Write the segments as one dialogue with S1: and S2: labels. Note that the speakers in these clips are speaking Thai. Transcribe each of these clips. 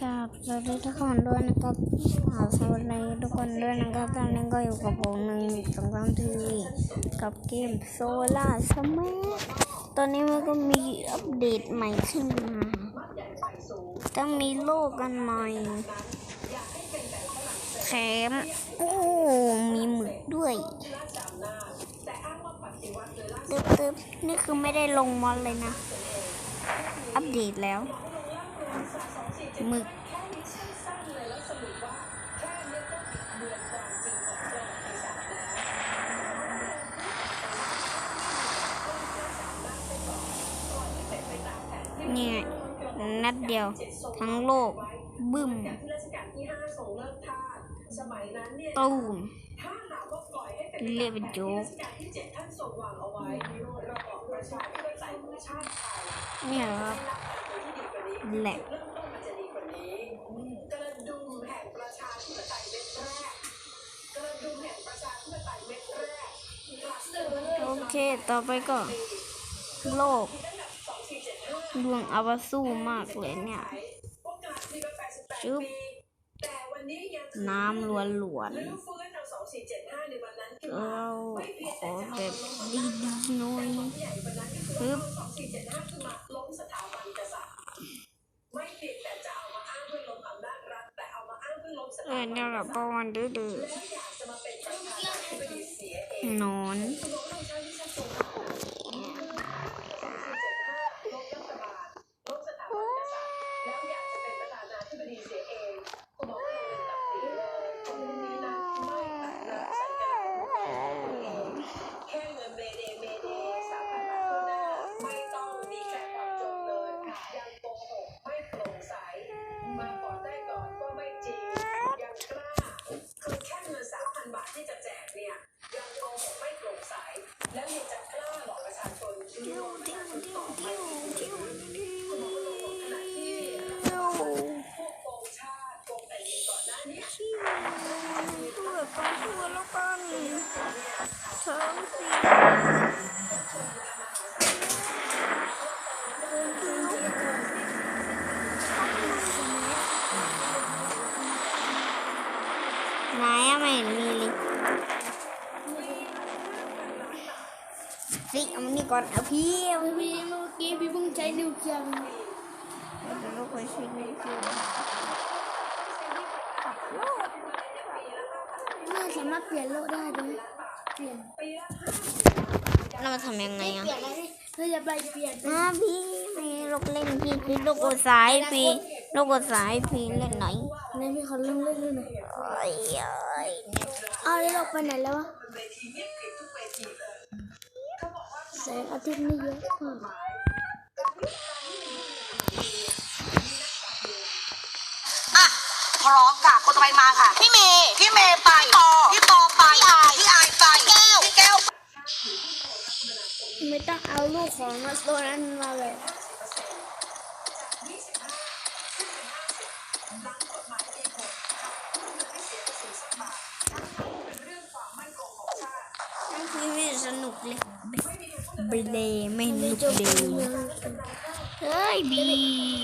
S1: ครับสวัสดีทุกคนด้วยนะครับอ่าสวัสดีทุกคนด้วยนะครับตอนนี้ก็อยู่กับผมหนึ่งสองสามทีกับเกมโซล่าสมัตอนนี้มันก็มีอัปเดตใหม่ขึ้นมาต้องมีโลกกันใหม่แถมโอ้มีหมึกด้วยตึ๊บตึ๊บนี่คือไม่ได้ลงมอนเลยนะ อัปเดตแล้ว หมึกเนี่ยนัดเดียวทั้งโลก บึ้มตูมเรียกเป็นโจ๊กเนี่ยครับแหลก เค ต่อไปก็ โลกดวงอวสู้มากเลยเนี่ยชึบน้ำล้วนล้วนๆเราขอแบบดีๆหน่อยปึ๊บเออเนี่ยแหละประวันดื้อๆนอน
S2: แค่เงินเมเดเมเดสามพันบาทเท่านั้นไม่ต้องมีแค่ความจนเลยยังโกหกไม่โปร่งใสมาก่อนได้ก่อนก็ไม่จริง ยังกล้า คือแค่เงินสามพันบาทที่จะแจกเนี่ย ยังโกหกไม่โปร่งใส แล้วยังจะกล้าหลอกประชาชนโยนให้คนต่อไปขณะที่พวกโกงชาติโกงแผ่นดินก่อนหน้านี้
S1: ตัวต้องตัวแล้วกัน เทิงสิไหนอะไม่เห็นมีเลยสิเอามานี่ก่อนเอาพี่เอาพี่
S3: เมื่อกี้พี่เพิ่งใช้นิวเคลียร์ไป
S1: เดี๋ยวเราไปช่วยนี่คือ
S3: น่าสามารถเปลี่ยนโลกได้ด้วย ปลี่ยน
S1: แล้วมาทำยังไงอะ
S3: เปลี่ยนอะไรนี่เธอจะไปเปลี่ยน
S1: อ่าพี่ไม่ลูกเล่นพี่พี่ลูกกดสายพี่ลูกกดสายพี่เล่นไหน
S3: ในพี่เขาเล่นเล่นด้วยหน่อย
S1: เอ้ยเอ้ย
S3: เอาแล้วเราไปไหนแล้ววะแสงอาทิตย์นี่เยอะมาก
S4: อะพร้อมค่ะคนต่อไปมาค่ะ พี่เมย์พี่เมย์ไปพี่ปอพี่ปอไปพี่อายพี่อายไป
S3: ไม่ต้องเอาลูกของมาตัวนั้นมาเลย
S1: นั่นคือไม่สนุกเลยไปเลยไม่สนุกเลยเฮ้ยบี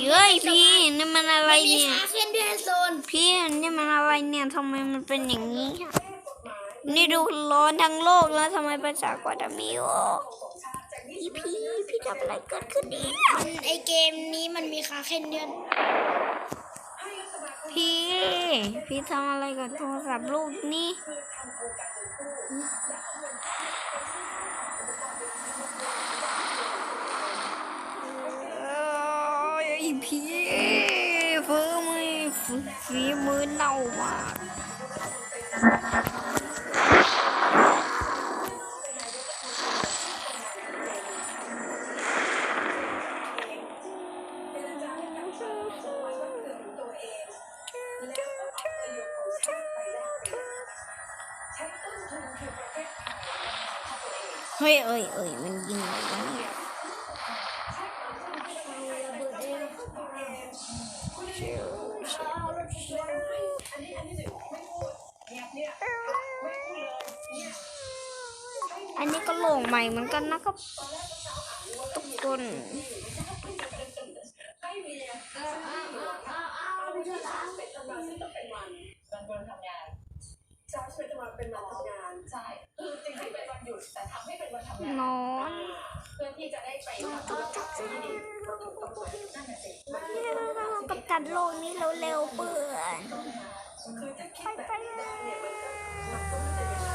S1: เฮ้ยพี่นี่มันอะไร
S3: มี
S1: เนี่ย
S3: ขาขึ้นด้วยโซน
S1: พี่นี่มันอะไรเนี่ยทำไมมันเป็นอย่างนี้อะนี่ดูร้อนทั้งโลกแล้วทำไมประชากรจะมีโอ พี่พี่พี่ทำอะไรเกิดขึ้นเนี่ย
S3: มันไอเกมนี้มันมีขาขึ้นเดือน
S1: พี่ พี่ทำอะไรกับโทรศัพท์ลูกนี่เอ้ยพี่ฝีมือฝีมือเน่ามาก อันนี้ก็โล่งใหม่เหมือนกันนะครับทุกคนเป็นทำงานซึ่งต้องเป็นวันวันวันทำงานเช้าเป็นวันเป็นวันทำงานใช่คือจริงๆเป็นวันหยุดแต่ทำให้เป็นวันทำงาน
S2: นอน
S1: เพื่อที่จะได้ไปทำธุรกิจที่ดีเราถูกต้องไหมนั่นแหละสิ
S2: กับจัดโลกนี้เร็วๆเปื่อน
S1: คือถ้าคิดแบบนี้ได้เนี่ยมันก็มันก็ไม่ได้เป็นไร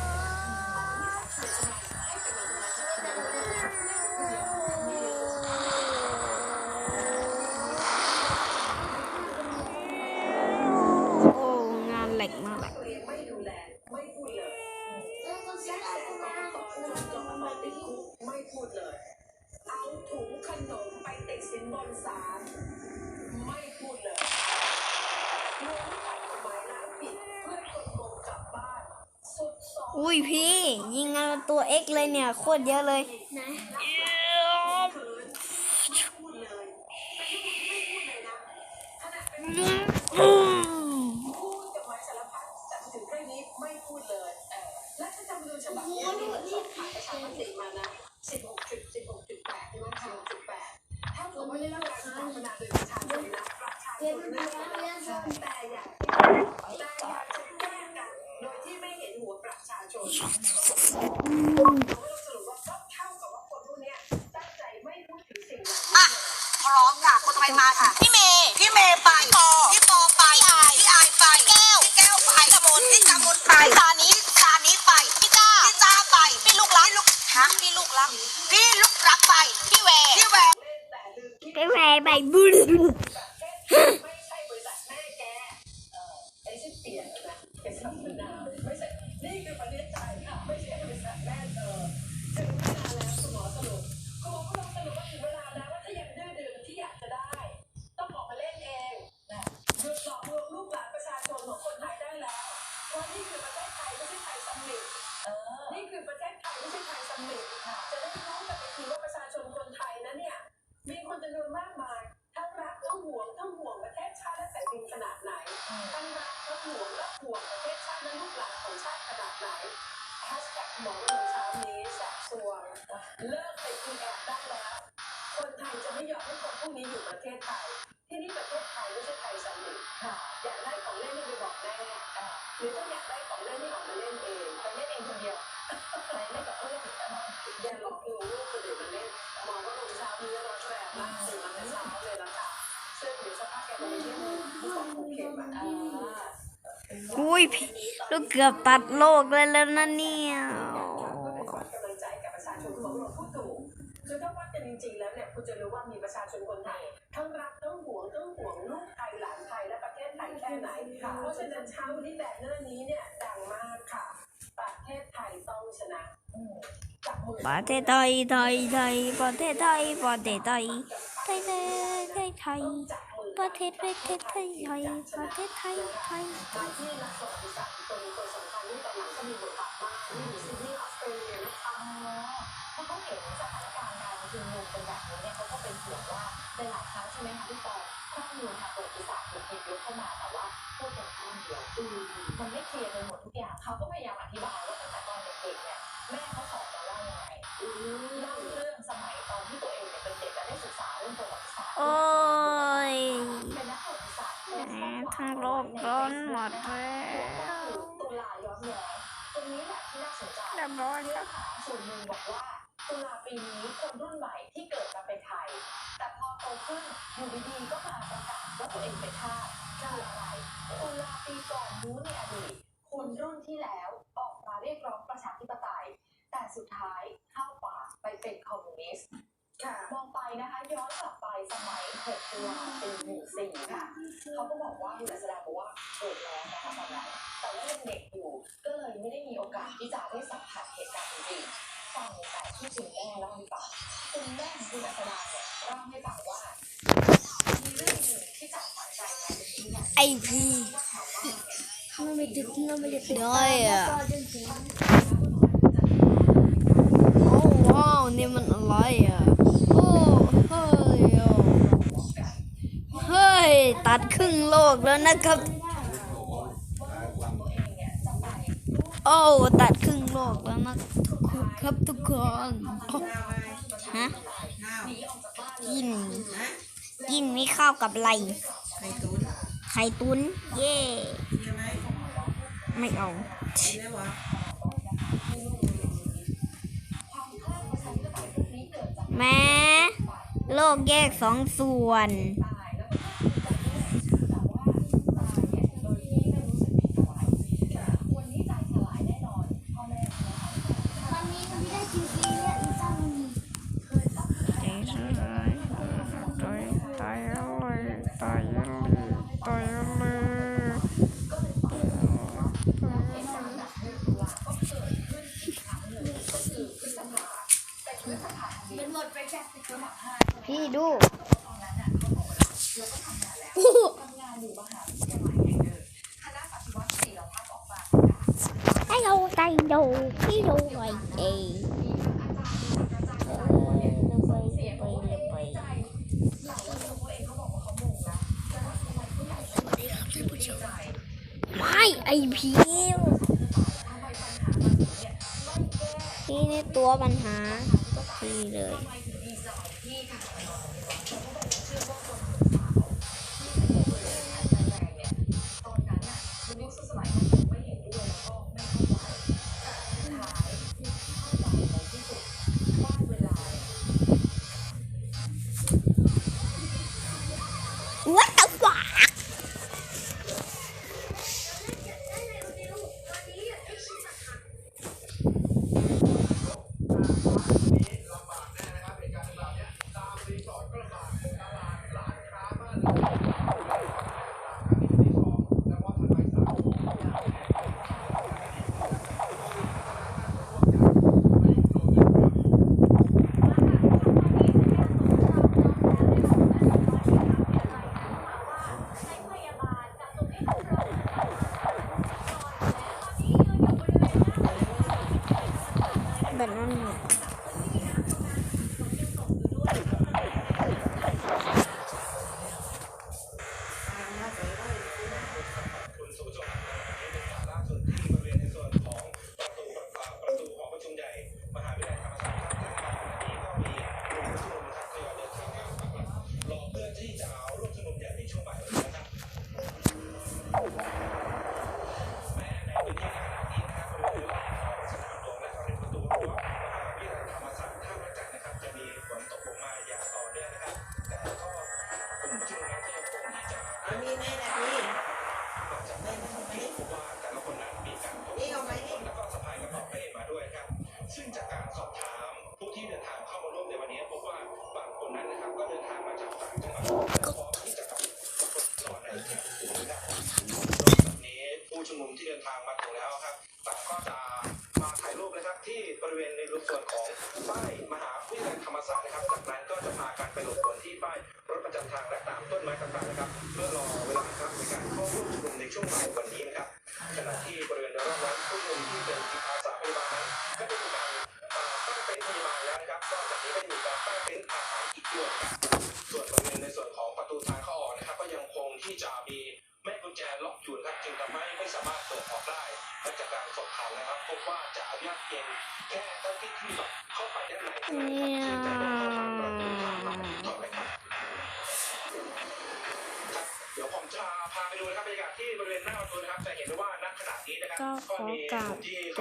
S1: ให้เป็นวันทำงานที่เป็นวันทำงาน
S2: โอ้งานเหลกมากเลย
S1: ไม่ดูแลไม่พูดเลยแจ้งแสงกรกตจนกรกตติดคุกไม่พูดเลย เอาถุงขนมไปติดสินบนศาลไม่พูดเลยรวมทั้งกฎหมายน้ำผิดเพื่อกดโกงกลับบ้าน สุดส อุ้
S2: ยพี่ ยิงงานตัวเอ็กเลยเนี่ย โคตรเยอะเลย
S3: นะ
S1: ไม่พูดเลยไม่พูดเลยนะขนาดเป็น
S2: อืม
S1: พูดกับไม้สารพัดและถ้าจำดูฉบับนี้ผ่านประชามติมานะ16จุด16.8ใช่ไหม16.8ถ้าผมว่าได้รับการสนับสนุนโดยประชาชนนะประชาชนนะแต่อยากแต่อยากจะแก้กันโดยที่ไม่เห็นหัวประชาชนเราสรุปว่าก็เท่ากับว่าคนพวกเนี้ยตั้งใจไม่พูดถึงสิ่งเหล่านี้
S4: อะ พร้อมค่ะ คนต่อไปมาค่ะ พี่เมย์ พี่ แฮ
S1: ชแท็กหมอวันเช้านี้แสบสวงเลิกไปคุยแอบได้แล้ว คนไทยจะไม่ยอมให้คนพวกนี้อยู่ประเทศไทย ที่นี่ประเทศไทยไม่ใช่ไทยสมิธค่ะอยากได้ของเล่นให้ไปบอกแม่หรือถ้าอยากได้ของ ย
S2: พี่ลูกเกือบตัดโลกเลยแล้วนะเนี่ย
S1: เป็นขวัญกำลังใจกับประชาชนของเราพูดถูกคือถ้าวัดกันจริงๆแล้วเนี่ยคุณจะรู้ว่ามีประชาชนคนไทยทั้งรักทั้งหวงทั้งห่วงลูกไทยหลานไทยและประเทศไทยแค่ไหนค่ะเพราะฉะนั้นเช้าวันนี้แบบหน้านี้เนี่ยดังมากค่ะ ประเทศไทยต้องชนะอืมจับมือ
S2: ประเทศไทยไทยไทยประเทศไทยประเทศไทยไทยไทยไทยไทย
S1: จับมือ
S2: ประเทศประเทศไทยไทยประเทศไทยไทย
S1: การที่นักประวัติศาสตร์คนคนสำคัญที่ตอนหลังก็มีบทบาทมากที่อยู่ซิดนีย์ออสเตรเลียนะคะ
S5: เพราะเขาเห็นสถานการณ์การชุมนุมเป็นแบบนี้ก็เป็นห่วงว่าเป็นหลายครั้งใช่ไหมคะพี่ปอข้อมูลทางประวัติศาสตร์ถูกหยิบยกเข้ามาแต่ว่าพูดเป็นข้างเดียวอืมมันไม่เคลียร์ไปหมดทุกอย่างเขาก็พยายามอธิบายว่าตั้งแต่ตอนเด็กๆเนี่ยแม่เขาสอนมาว่ายังไงเล่าเรื่องสมัยตอนที่ตัวเองเนี่ยเป็นเด็กและได้ศึกษาเรื่องประวัติศาสตร์ กร้
S2: อนหมดแล้ว
S5: ตุลาย้อนแย้งตรงนี้แหละที่น่าสนใจ
S2: เรียบร้อยค
S5: เนื้
S2: รั
S5: อบหาส่วนหนึ่งบอกว่าตุลาปีนี้คนรุ่นใหม่ที่เกิดมาเป็นไทย แต่พอโตขึ้นอยู่ดีๆก็มาประกาศว่าตัวเองเป็นทาสคืออะไรตุลาปีก่อนนู้นในอดีตคนรุ่นที่แล้วออกมาเรียกร้องประชาธิปไตย แต่สุดท้าย เขาก็บอกว่าคุณอัศดาบอกว่าเกิดแล้วนะคะตอนนั้นแต่ว่ายังเด็กอยู่ก็เลยไม่ได้มีโอกาสที่จะได้สัมผัสเหตุการณ์จริงฟังแต่ที่คุณแม่เล่าให้ฟังคุณแม่ของคุณอัศดาเนี่ยเล่าให้ฟังว่ามีเรื่องหนึ่งที่จับฝังใจมาเป็นที่นี่ย
S2: ไอพี่
S3: เราไม่ติดเราไม่ได้ติด
S2: ได้อะโอ้ว้าวนี่มันอะไรอะ ย ตัดครึ่งโลกแล้วนะครับ โอ้ตัดครึ่งโลกแล้วนะทุกคนครับทุกคนฮะกินกินไม่เข้ากับไร
S6: ไข่ตุน
S5: เย่ไม่เอาแม่โลกแยกสองส่วน
S2: tay đồ cái đồ này gì mai ai piu นี่
S5: ตัวปัญหา
S6: ก็คือเลย แบบนั้น เป็น
S7: อาหา
S6: รที่เกิดส่วนประเด็นในส่วนของประตูทางเข้าออกนะครับ ก็ยังคงที่จะมีแม่กุญแจล็อกอยู่ครับจึงทำให้ไม่สามารถเปิดออกได้และจากการสอบถามนะครับพบว่าจะอนุญาตเพียงแค่เจ้าที่ที่เข้าไปด้านในเท่านั้นครับแต่ไม่สามารถประตูทางเข้าออด้ครับเดี๋ยวผมจะพาไปดูนะครับบรรยากาศที่บริเวณหน้าประตูนะครับจะเห็นได้ว่าณขณะนี้นะครับ
S5: ก็
S6: มีกลุ่มที่